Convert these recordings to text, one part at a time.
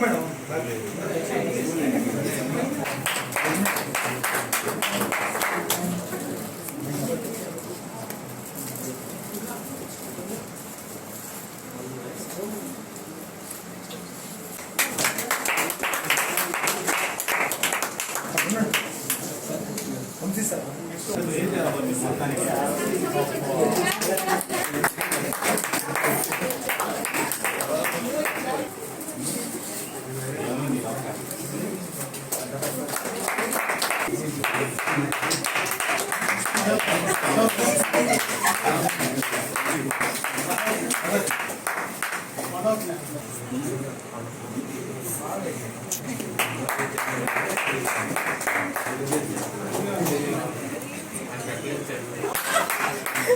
Madam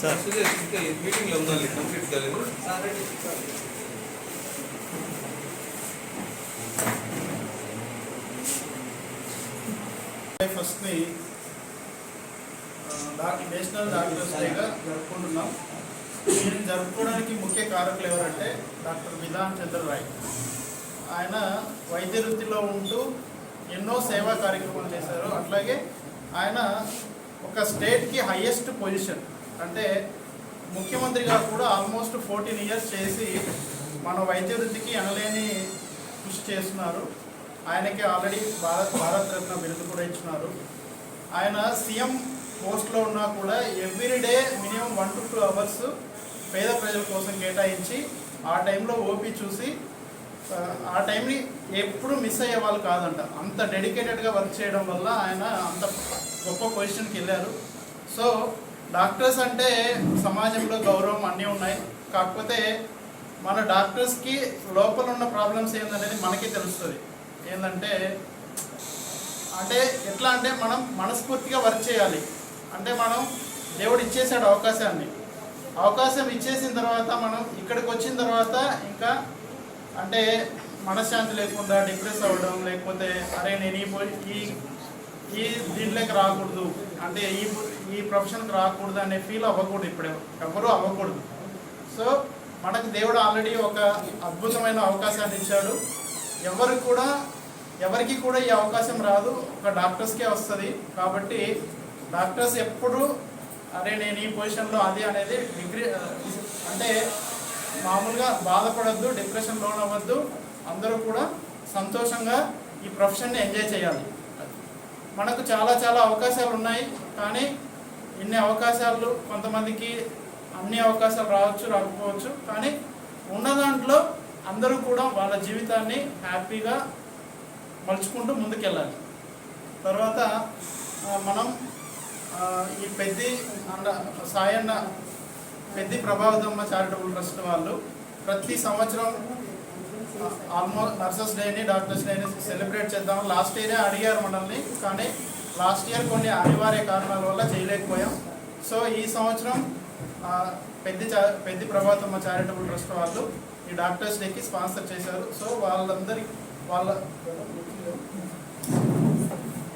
sir. మీటింగ్లో complete కాలేదు ఫస్ట్ని doctor national doctors డేగా జరుపుకుంటున్నాం. దీన్ని జరుపుకోవడానికి ముఖ్య కారకులు ఎవరంటే డాక్టర్ విధాన్ చంద్ర రాయ్. ఆయన వైద్య వృత్తిలో ఉంటూ ఎన్నో సేవా కార్యక్రమాలు చేశారు. అట్లాగే ఆయన ఒక స్టేట్కి హయ్యెస్ట్ పొజిషన్ అంటే ముఖ్యమంత్రిగా కూడా ఆల్మోస్ట్ ఫోర్టీన్ ఇయర్స్ చేసి మన వైద్య వృద్ధికి అనలేని కృషి చేస్తున్నారు. ఆయనకి ఆల్రెడీ భారత్ భారత్ రత్న బిరుదు కూడా ఇచ్చినారు. ఆయన సీఎం పోస్ట్లో ఉన్నా కూడా everyday minimum one to two hours పేద ప్రజల కోసం కేటాయించి ఆ టైంలో ఓపీ చూసి ఆ, టైంని ఎప్పుడు మిస్ అయ్యే వాళ్ళు కాదంట. అంత డెడికేటెడ్గా వర్క్ చేయడం వల్ల ఆయన అంత గొప్ప పొజిషన్కి వెళ్ళారు. సో డాక్టర్స్ అంటే సమాజంలో గౌరవం అన్నీ ఉన్నాయి. కాకపోతే మన డాక్టర్స్కి లోపల ఉన్న ప్రాబ్లమ్స్ ఏందనేది మనకే తెలుస్తుంది. ఏంటంటే అంటే ఎట్లా అంటే మనం మనస్ఫూర్తిగా వర్క్ చేయాలి. అంటే మనం దేవుడు ఇచ్చేసాడు అవకాశాన్ని. అవకాశం ఇచ్చేసిన తర్వాత మనం ఇక్కడికి వచ్చిన తర్వాత ఇంకా అంటే మనశ్శాంతి లేకుండా డిప్రెస్ అవ్వడం లేకపోతే అరే నేను ఈ ఈ ఈ దీంట్లోకి రాకూడదు అంటే ఈ ఈ ప్రొఫెషన్కి రాకూడదు అనే ఫీల్ అవ్వకూడదు ఇప్పుడు. ఎవరూ అవ్వకూడదు. సో మనకు దేవుడు ఆల్రెడీ ఒక అద్భుతమైన అవకాశాన్ని ఇచ్చాడు. ఎవరు కూడా ఎవరికి కూడా ఈ అవకాశం రాదు. ఒక డాక్టర్స్కే వస్తుంది. కాబట్టి డాక్టర్స్ ఎప్పుడు అరే నేను ఈ పొజిషన్లో అది అనేది డిగ్రీ అంటే మామూలుగా బాధపడద్దు డిప్రెషన్ లోన్ అవ్వద్దు. అందరూ కూడా సంతోషంగా ఈ ప్రొఫెషన్ని ఎంజాయ్ చేయాలి. మనకు చాలా చాలా అవకాశాలు ఉన్నాయి కానీ ఇన్ని అవకాశాలు కొంతమందికి అన్ని అవకాశాలు రావచ్చు రాకపోవచ్చు. కానీ ఉన్న దాంట్లో అందరూ కూడా వాళ్ళ జీవితాన్ని హ్యాపీగా మలుచుకుంటూ ముందుకెళ్ళాలి. తర్వాత మనం ఈ పెద్ది అండ సాయన్న పెద్ది ప్రభావతమ్మ చారిటబుల్ ట్రస్ట్ వాళ్ళు ప్రతి సంవత్సరం ఆల్మోస్ట్ నర్సెస్ డేని డాక్టర్స్ డేని సెలబ్రేట్ చేద్దాం లాస్ట్ ఇయరే అడిగారు మనల్ని కానీ లాస్ట్ ఇయర్ కొన్ని అనివార్య కారణాల వల్ల చేయలేకపోయాం. సో ఈ సంవత్సరం పెద్ది పెద్ది ప్రభాతమ్మ చారిటబుల్ ట్రస్ట్ వాళ్ళు ఈ డాక్టర్స్ డేకి స్పాన్సర్ చేశారు. సో వాళ్ళందరి వాళ్ళ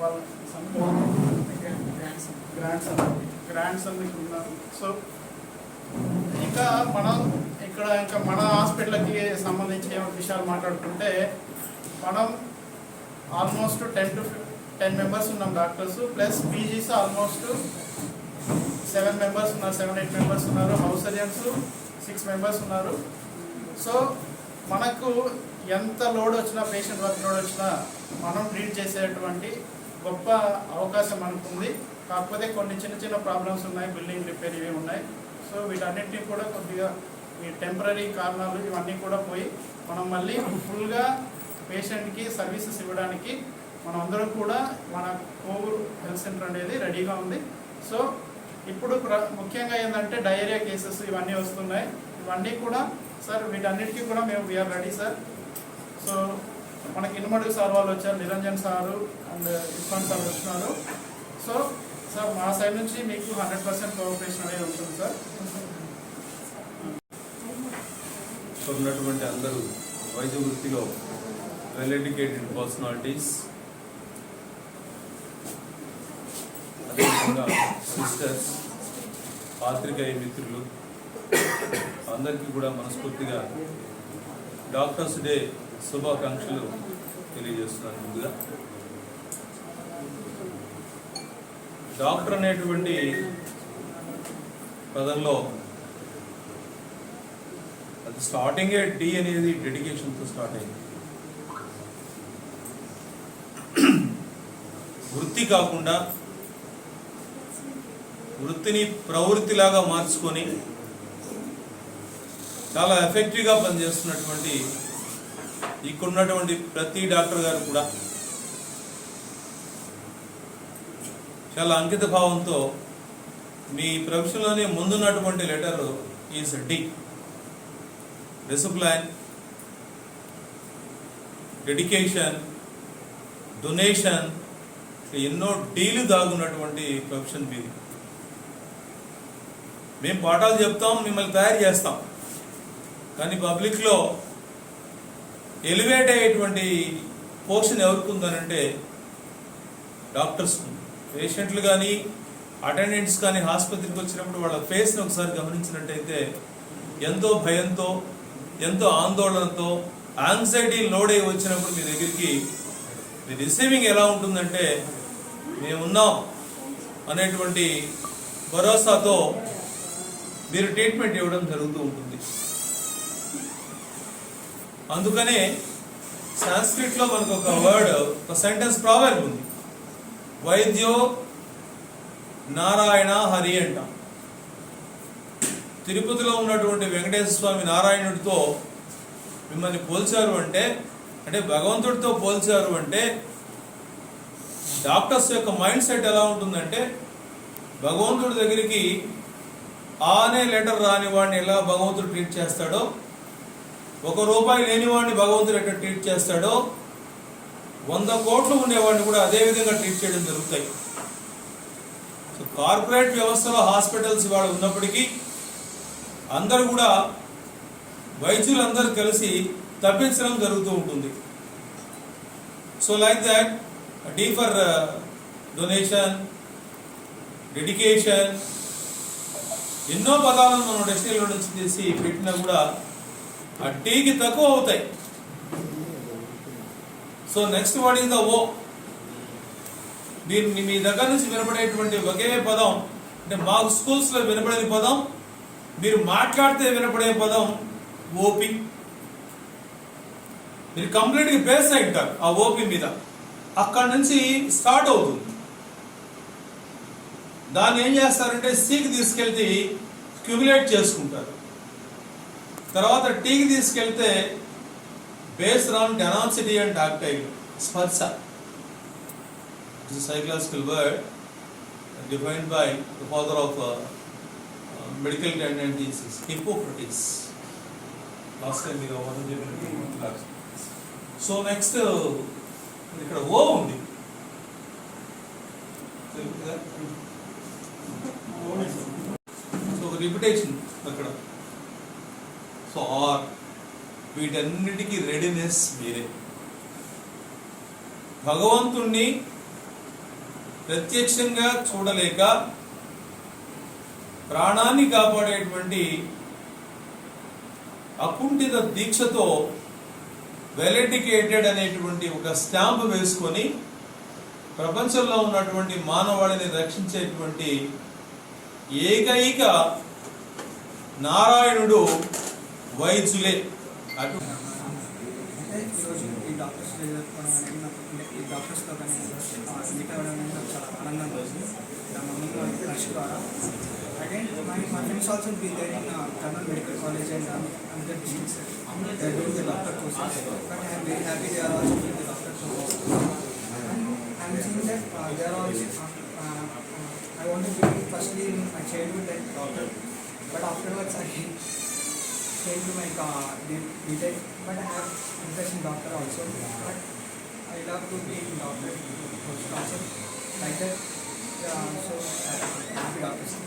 వాళ్ళ గ్రాండ్ సన్ గ్రాండ్ సన్ ఉన్నారు సో ఇంకా మనం ఇక్కడ ఇంకా మన హాస్పిటల్కి సంబంధించిన విషయాలు మాట్లాడుకుంటే మనం almost ten to ten members ఉన్నాం doctors plus PGs almost seven members ఉన్నారు సెవెన్ ఎయిట్ మెంబర్స్ ఉన్నారు హౌస్ సర్జన్స్ సిక్స్ మెంబర్స్ ఉన్నారు. సో మనకు ఎంత లోడ్ వచ్చినా పేషెంట్ వర్క్ లోడ్ వచ్చినా మనం ట్రీట్ చేసేటువంటి గొప్ప అవకాశం మనకు ఉంది కాకపోతే కొన్ని చిన్న చిన్న ప్రాబ్లమ్స్ ఉన్నాయి బిల్డింగ్ రిపేర్ ఇవి ఉన్నాయి. సో వీటన్నిటినీ కూడా కొద్దిగా ఈ టెంపరీ కారణాలు ఇవన్నీ కూడా పోయి మనం మళ్ళీ ఫుల్గా పేషెంట్కి సర్వీసెస్ ఇవ్వడానికి మనం అందరం కూడా మన కోవూరు హెల్త్ సెంటర్ అనేది రెడీగా ఉంది. సో ఇప్పుడు ప్ర- ముఖ్యంగా ఏంటంటే డయేరియా కేసెస్ ఇవన్నీ వస్తున్నాయి. ఇవన్నీ కూడా సార్ వీటన్నిటికీ కూడా మేము వీఆర్ రెడీ సార్. సో మనకి ఇనుమడుగు సార్ వాళ్ళు వచ్చారు. Niranjan sir and Irfan sir వచ్చినారు. సో సార్ మా సైడ్ నుంచి మీకు హండ్రెడ్ పర్సెంట్ కోఆపరేషన్ అనేది ఉంటుంది సార్. ఉన్నటువంటి అందరూ వైద్య వృత్తిలో వెల్ ఎడ్యుకేటెడ్ పర్సనాలిటీస్ అదేవిధంగా సిస్టర్స్ పాత్రికేయ మిత్రులు. అందరికీ కూడా మనస్ఫూర్తిగా డాక్టర్స్ డే శుభాకాంక్షలు తెలియజేస్తున్నాను ముందుగా. డాక్టర్ అనేటువంటి పదంలో అది స్టార్టింగే డి అనేది డెడికేషన్తో స్టార్ట్ అయింది. వృత్తి కాకుండా వృత్తిని ప్రవృత్తిలాగా మార్చుకొని చాలా ఎఫెక్టివ్గా పనిచేస్తున్నటువంటి ఇక్కడ ఉన్నటువంటి ప్రతి డాక్టర్ గారు కూడా చాలా అంకిత భావంతో మీ ప్రొఫెషన్లోనే ముందున్నటువంటి letter is D. Discipline dedication donation ఎన్నో డీలు దాగున్నటువంటి ప్రొఫెషన్ మీది మేము పాఠాలు చెప్తాం మిమ్మల్ని తయారు చేస్తాం. కానీ పబ్లిక్లో ఎలివేట్ అయ్యేటువంటి పోర్షన్ ఎవరికి ఉందనంటే డాక్టర్స్. పేషెంట్లు కానీ అటెండెంట్స్ కానీ ఆసుపత్రికి వచ్చినప్పుడు వాళ్ళ ఫేస్ని ఒకసారి గమనించినట్టయితే ఎంతో భయంతో ఎంతో ఆందోళనతో యాంగ్జైటీ లోడ్ అయి వచ్చినప్పుడు మీ దగ్గరికి మీ రిసీవింగ్ ఎలా ఉంటుందంటే మేమున్నాం అనేటువంటి భరోసాతో మీరు ట్రీట్మెంట్ ఇవ్వడం జరుగుతూ ఉంటుంది. అందుకనే సాంస్క్రిట్లో మనకు ఒక వర్డ్ ఒక సెంటెన్స్ ప్రావెల్ ఉంది. వైద్యో నారాయణ హరి అంటాం. తిరుపతిలో ఉన్నటువంటి వెంకటేశ్వర స్వామి నారాయణుడితో మిమ్మల్ని పోల్చారు అంటే అంటే భగవంతుడితో పోల్చారు అంటే డాక్టర్స్ యొక్క మైండ్ సెట్ ఎలా ఉంటుందంటే భగవంతుడి దగ్గరికి ఆ అనే లెటర్ రాని వాడిని ఎలా భగవంతుడు ట్రీట్ చేస్తాడో ఒక రూపాయి లేని వాడిని భగవంతుడు ఎట్లా ట్రీట్ చేస్తాడో వంద కోట్లు ఉండేవాడిని కూడా అదే విధంగా ట్రీట్ చేయడం జరుగుతాయి. సో కార్పొరేట్ వ్యవస్థలో హాస్పిటల్స్ వాడు ఉన్నప్పటికీ అందరూ కూడా వైద్యులందరూ కలిసి తప్పించడం జరుగుతూ ఉంటుంది. So like that D for donation dedication ఎన్నో పదాలను మనం డెస్టినీలో నుంచి తీసి పెట్టినా కూడా ఆ టీకి తక్కువ అవుతాయి. So next word is the O దీన్ని మీ దగ్గర నుంచి వినపడేటువంటి ఒకే పదం అంటే మాకు స్కూల్స్లో వినపడని పదం మీరు మాట్లాడితే వినపడే పదం ఓపి మీరు కంప్లీట్గా బేస్ అయి ఉంటారు ఆ ఓపి మీద. అక్కడ నుంచి స్టార్ట్ అవుతుంది. దాన్ని ఏం చేస్తారంటే సీకి తీసుకెళ్తే క్యూములేట్ చేసుకుంటారు. తర్వాత టీకి తీసుకెళ్తే బేస్ రాన్ డెనాన్సిటీ అండ్ టాక్టైల్. స్పర్శ. It's psychological word defined by the father of medical tendencies Hippocrates last time మీరు అవన్నీ సో నెక్స్ట్ ఇక్కడ ఓ ఉంది. సో ఒక రిపిటేషన్ అక్కడ. సో ఆర్ వీటన్నిటికీ రెడీనెస్ మీరే. భగవంతుణ్ణి ప్రత్యక్షంగా చూడలేక ప్రాణాన్ని కాపాడేటువంటి అకుంఠిత దీక్షతో వెల్ అనేటువంటి ఒక స్టాంప్ వేసుకొని ప్రపంచంలో ఉన్నటువంటి మానవాళిని రక్షించేటువంటి ఏకైక నారాయణుడు వైద్యులే అటు అంటే ఈరోజు ఈ డాక్టర్స్ అనేది నాకు ఈ డాక్టర్స్తో కానీ మీట్ అవ్వడం అనేది నాకు చాలా ఆనందంగా ఉంది నా మమ్మల్ని రష్ ద్వారా. Again my my friends also be there in Kurnool medical college and under districts. They are doctor courses. But I'm very happy they are also doing doctor courses. And I'm seeing that they are also I want to be firstly in my childhood that doctor, but afterwards I sent to my car, detect, but I have interest in doctor also. But I love to be in doctor also. Like that, uh, so uh, happy doctor.